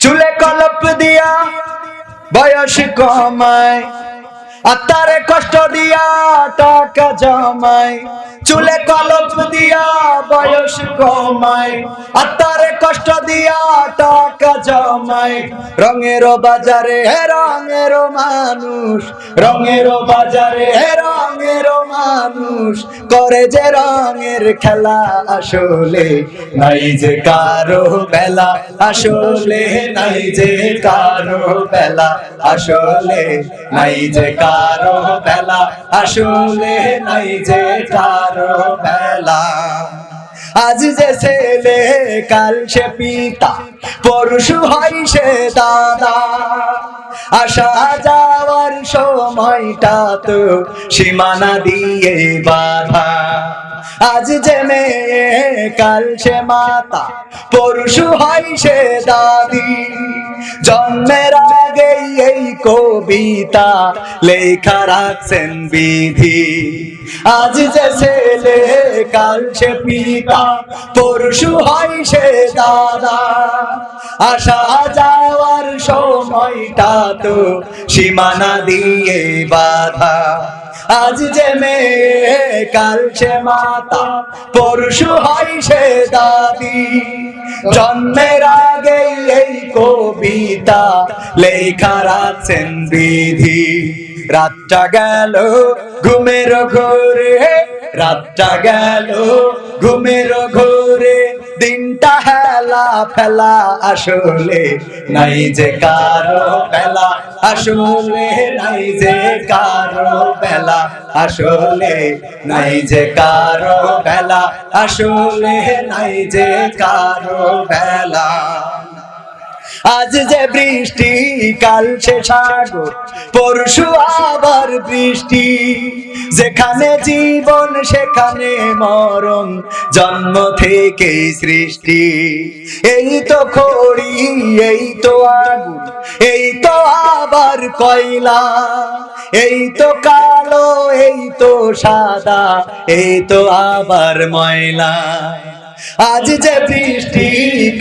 চুলে কলপ দিয়া বয়স কমায়। আত্মারে কষ্ট দিয়া টাকা জমায় চুলে কলপ দিয়া বয়স কমায় আত্মারে কষ্ট দিয়া টাকা জমায় রঙের বাজারে হে রঙের মানুষ, রঙের বাজারে হে রঙের মানুষ, করে যে রঙের খেলা আসলে, নাই যে কারও বেলা আসলে, নাই যে কারও বেলা আসলে, নাই যে কারও বেলা, আসলে নাই যে কারও বেলা। আজ যে ছেলে, কাল সে পিতা পরশু হয় সে দাদা। আসা যাওয়ার সময়টা তো সীমানা দিয়ে বাধা। আজ যে মেয়ে, কাল সে মাতা পরশু হয় সে দাদি। জন্মের আগেই এই কবিতা। লেখা রাখছেন বিধি। আজ যে ছেলে, কাল সে পিতা। পরশু হয় সে দাদা। আসা যাওয়ার সময়টা তো সীমানা দিয়ে বাধা। আজ যে মেয়ে, কাল সে মাতা। পরশু হয় সে দাদি। জন্মের আগে এই কবিতা লেখা রাখছেন বিধি। রাতটা গেল ঘুমের ঘরে, রাতটা গেল ঘুমের ঘরে। দিনটা হেলা ফেলা আসলে নাই যে কারও আসলে নাই যে কারও বেলা, আসলে নাই যে কারও বেলা, আসলে নাই যে কারও বেলা। আজ যে বৃষ্টি, কাল সে সাগর, পরশু আবার বৃষ্টি। যেখানে জীবন, সেখানে মরণ, জন্ম থেকে সৃষ্টি। এই তো খড়ি, এই তো আগুন, এই তো আবার কয়লা, এই তো কালো, এই তো সাদা, এই তো আবার ময়লা। আজ যে বৃষ্টি,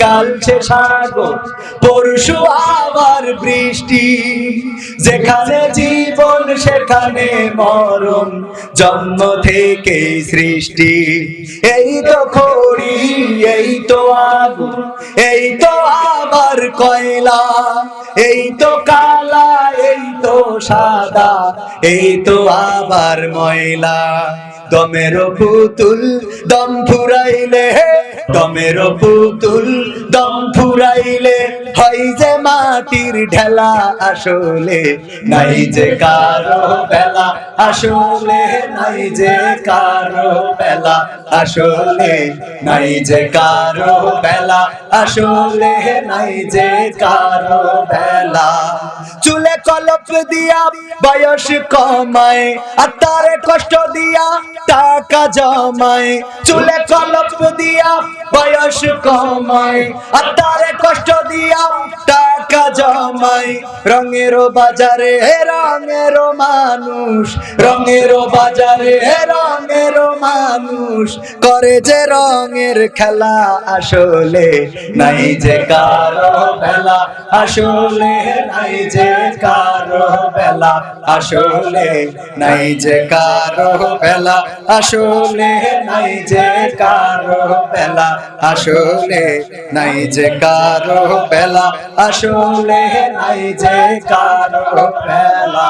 কাল সে সাগর, পরশু আবার বৃষ্টি। যেখানে জীবন, সেখানে মরণ, জন্ম থেকে সৃষ্টি। এই তো খড়ি, এই তো আগুন, এই তো আবার কয়লা, এই তো কালা, এই তো সাদা, এই তো আবার ময়লা। দমের পুতুল দম ফুরাইলে দমের পুতুল দম ফুরাইলে হয় যে মাটির ঢেলা আসলে, নাই যে কারও বেলা। আসলে নাই যে কারও বেলা। আসলে নাই যে কারও বেলা। আসলে নাই যে কারও বেলা। চুলে কলপ দিয়া বয়স কমায়, আর তারে কষ্ট দিয়া টাকা জমায়। চুলে কলপ দিয়া বয়স কমায়, আর তারে কষ্ট দিয়া টাকা জমাই রঙের বাজারে রঙের মানুষ, রঙের বাজারে রঙের মানুষ। করে যে রঙের খেলা আসলে, নাই যে কারও বেলা। আসলে, নাই যে কারও বেলা। আসলে, নাই যে কারও বেলা। আসলে, নাই যে কারও বেলা। আসলে, নাই যে কারও বেলা। আসলে, নাই যে কারও বেলা।